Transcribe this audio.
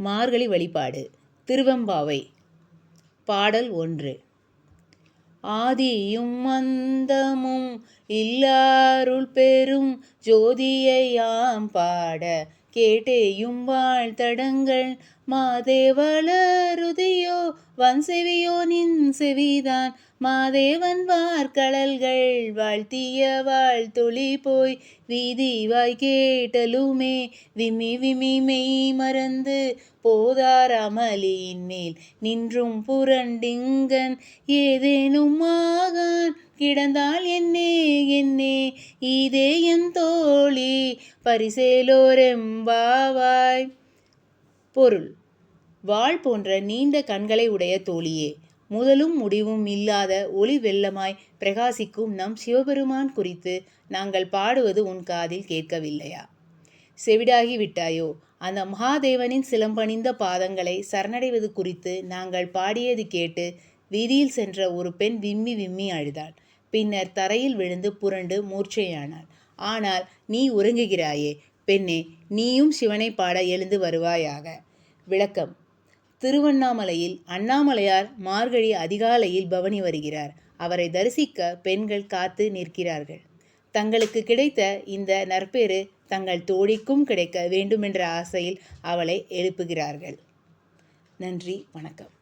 மார்கழி வழிபாடு. திருவெம்பாவை. பாடல் ஒன்று. ஆதியும் அந்தமும் இல்லாருள் பெரும் ஜோதியையாம் பாட கேட்டேயும் வாழ்த்தடங்கள். மாதேவளருதியோ வன் செவியோ நின் செவிதான் மாதேவன் வார்கடல்கள் வாழ்த்திய வாழ்த்தொளி போய் வீதி வாய் கேட்டலுமே. விமி விமி மெய் மறந்து போதாராமலியின் மேல் நின்றும் புரண்டிங்கன். ஏதேனும் ஆகான் கிடந்தால் என்னே என்னே இதே என் தோழி பரிசேலோரெம்பாவாய் பொருள் வாள் போன்ற நீண்ட கண்களை உடைய தோழியே முதலும் முடிவும் இல்லாத ஒளி வெள்ளமாய் பிரகாசிக்கும் நம் சிவபெருமான் குறித்து நாங்கள் பாடுவது உன் காதில் கேட்கவில்லையா செவிடாகி விட்டாயோ அந்த மகாதேவனின் சிலம்பணிந்த பாதங்களை சரணடைவது குறித்து நாங்கள் பாடியது கேட்டு வீதியில் சென்ற ஒரு பெண் விம்மி விம்மி அழுதாள் பின்னர் தரையில் விழுந்து புரண்டு மூர்ச்சையானாள். ஆனால் நீ உறங்குகிறாயே பெண்ணே நீயும் சிவனை பாட எழுந்து வருவாயாக. விளக்கம். திருவண்ணாமலையில் அண்ணாமலையார் மார்கழி அதிகாலையில் பவனி வருகிறார். அவரை தரிசிக்க பெண்கள் காத்து நிற்கிறார்கள். தங்களுக்கு கிடைத்த இந்த நற்பேறு தங்கள் தோழிக்கும் கிடைக்க வேண்டுமென்ற ஆசையில் அவளை எழுப்புகிறார்கள். நன்றி வணக்கம்.